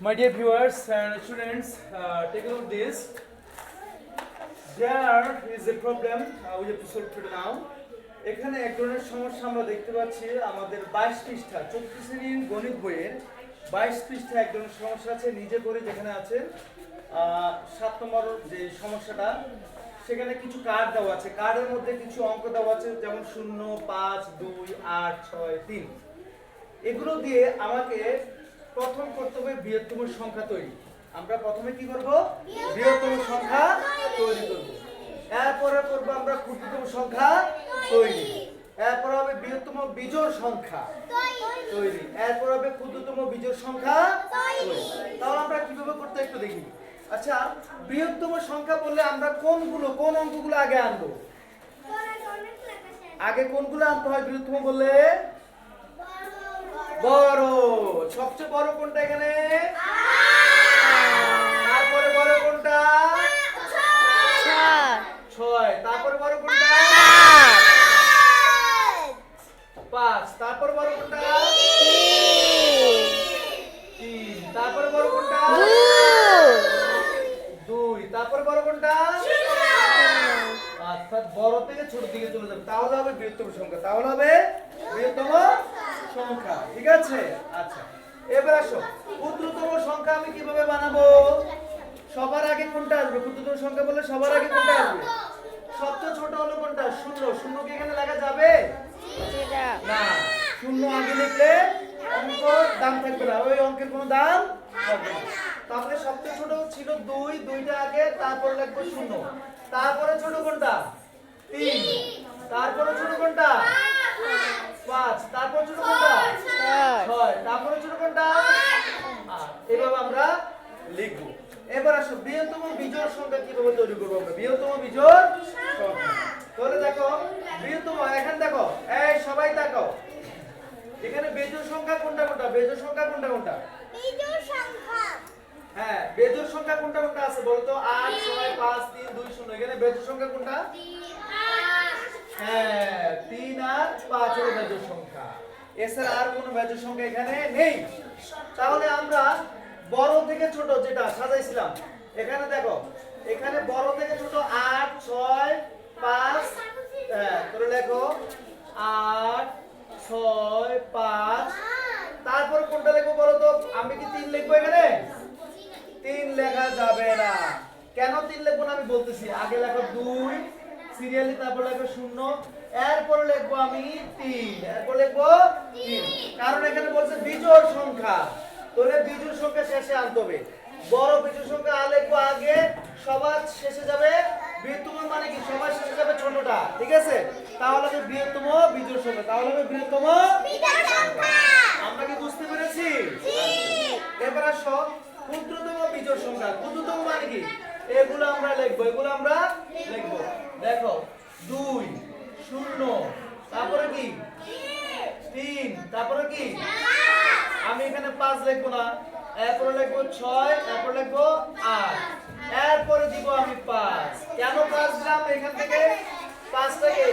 My dear viewers and students, uh, take a look this. There is a problem uh, we have to solve today now. এখানে এক ধরনের সমস্যা আমরা দেখতে পাচ্ছি আমাদের বাইশ পৃষ্ঠা চতুর্থ শ্রেণির গণিত বইয়ের বাইশ পৃষ্ঠা এক ধরনের সমস্যা আছে নিজে করে যেখানে আছে সাত নম্বর যে সমস্যাটা সেখানে কিছু কার্ড দেওয়া আছে কার্ডের মধ্যে কিছু অঙ্ক দেওয়া আছে যেমন শূন্য পাঁচ দুই আট ছয় তিন এগুলো দিয়ে আমাকে প্রথম করতে হবে বৃহত্তম সংখ্যা তৈরি। আমরা প্রথমে কি করব? বৃহত্তম সংখ্যা তৈরি। করব। এরপরে করব আমরা ক্ষুদ্রতম সংখ্যা তৈরি। এরপর হবে বৃহত্তম বিজোড় সংখ্যা তৈরি। এরপর হবে ক্ষুদ্রতম বিজোড় সংখ্যা তৈরি। তাহলে আমরা কীভাবে করতে একটু দেখি। আচ্ছা বৃহত্তম সংখ্যা বললে আমরা কোনগুলো কোন অঙ্কগুলো আগে আনব? আগে কোনগুলো আনতে হয় বৃহত্তম বললে? বড়। সবচেয়ে বড় কোনটা এখানে? তারপরে বড় কোনটা? ছয়। তারপরে বড় কোনটা? পাঁচ। তারপর বড় কোনটা? তিন। তারপরে বড় কোনটা? দুই। তারপরে বড় কোনটা? অর্থাৎ বড় থেকে ছোট দিকে চলে যাবে। তাহলে হবে বৃহত্তম সংখ্যা। তাহলে হবে বৃহত্তম সংখ্যা, ঠিক আছে? আচ্ছা এবার আসো। ক্ষুদ্রতম সংখ্যা আমি কীভাবে বানাবো? সবার আগে কোনটা আসবে? ক্ষুদ্রতম সংখ্যা বললে সবার আগে কোনটা আসবে? সবচেয়ে ছোট হলো কোনটা? শূন্য। শূন্য কি এখানে লেখা যাবে? না। শূন্য আগে লিখলে অঙ্ক দাম থাকবে না। ওই অঙ্কের কোনো দাম থাকবে না। তাহলে সবচেয়ে ছোট ছিল দুই, দুইটা আগে, তারপর লিখব শূন্য। তারপরে ছোট কোনটা? তিন। তারপরে ছোট কোনটা? পাঁচ তারপর ছোট কোনটা? ছয়। তারপরে ছোট কোনটা? এভাবে আমরা লিখব। এবার আসো বৃহত্তম বিজোড় সংখ্যা কীভাবে তৈরি করব আমরা? বৃহত্তম বিজোড় তাহলে দেখো বৃহত্তম এখানে দেখো এই সবাই দেখো এখানে বেজোড় সংখ্যা কোনটা কোনটা? বেজোড় সংখ্যা কোনটা কোনটা? হ্যাঁ বেজোড় সংখ্যা কোনটা কোনটা আছে বলতো? আট ছয় পাঁচ তিন দুই শূন্য। এখানে বেজোড় সংখ্যা কোনটা? এছাড়া আর কোনো বেজোড় সংখ্যা এখানে নেই। তাহলে আমরা বড় থেকে ছোট যেটা সাজাইছিলাম, এখানে দেখো, এখানে বড় থেকে ছোট আট, ছয়, পাঁচ হ্যাঁ করে লেখো, আট, ছয়, পাঁচ। তারপর কোনটা লিখব বলো তো? আমি কি তিন লিখব এখানে? তিন লেখা যাবে না। কেন তিন লিখব না আমি বলতেছি? আগে লেখো দুই সিরিয়ালি তারপর লেখো শূন্য এরপর লিখব আমি তিন এরপর লিখব তিন। কারণ এখানে বলছে বিজোড় সংখ্যা। তোরে বিজোড় সংখ্যা শেষে আনতে হবে। বড় বিজোড় সংখ্যা আ লিখব আগে সবার শেষে যাবে বৃহত্তম মানে কি? সবার শেষে যাবে ছোটটা ঠিক আছে? তাহলে হবে বৃহত্তম বিজোড় সংখ্যা তাহলে হবে বৃহত্তম আমরা কি বুঝতে পেরেছি? এবার আসো ক্ষুদ্রতম বিজোড় সংখ্যা। ক্ষুদ্রতম মানে কি? এগুলো আমরা লিখব এগুলো আমরা লিখব। দেখো, দুই, শূন্য, তারপরে কি? তিন, তারপরে কি? আমি এখানে পাঁচ লিখব না, এরপরে লিখব ছয়, এরপর লিখব আট। এরপরে দিব আমি পাঁচ। কেন পাঁচ দিলাম এখান থেকে? পাঁচ থেকে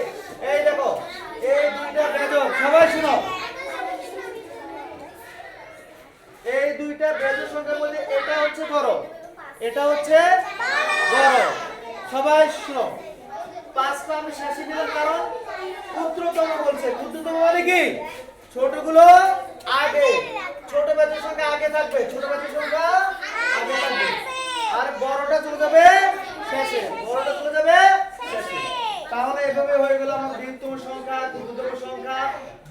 এই দেখো, এই দুইটা বেজর সবাই শুনো। এই দুইটা বেজোড় সংখ্যার মধ্যে এটা হচ্ছে বড়, এটা হচ্ছে বড়। সবাই শুনো। পাঁচটা আমি শেষে দিলাম কারণ ক্ষুদ্রতম বলছে। ক্ষুদ্রতম মানে কি? ছোটগুলো আগে, ছোট সংখ্যা আগে থাকবে, ছোট সংখ্যা আগে বড়টা চলে যাবে শেষে। বড়টা চলে যাবে শেষে। তাহলে এভাবে হয়ে গেল আমার বৃহত্তম সংখ্যা, ক্ষুদ্রতম সংখ্যা,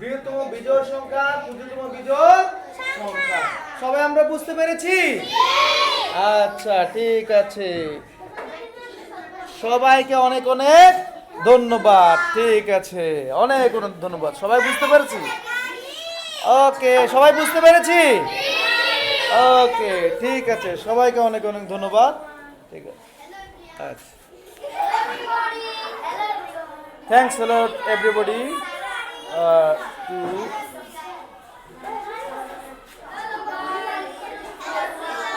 বৃহত্তম বিজোড় সংখ্যা, ক্ষুদ্রতম বিজোড় সংখ্যা। সবাই আমরা বুঝতে পেরেছি? আচ্ছা ঠিক আছে। সবাইকে অনেক অনেক ধন্যবাদ। ঠিক আছে অনেক অনেক ধন্যবাদ। সবাই বুঝতে পেরেছি? ওকে সবাই বুঝতে পেরেছি? ওকে ঠিক আছে সবাইকে অনেক অনেক ধন্যবাদ। ঠিক আছে। আচ্ছা। Lot, everybody, uh, to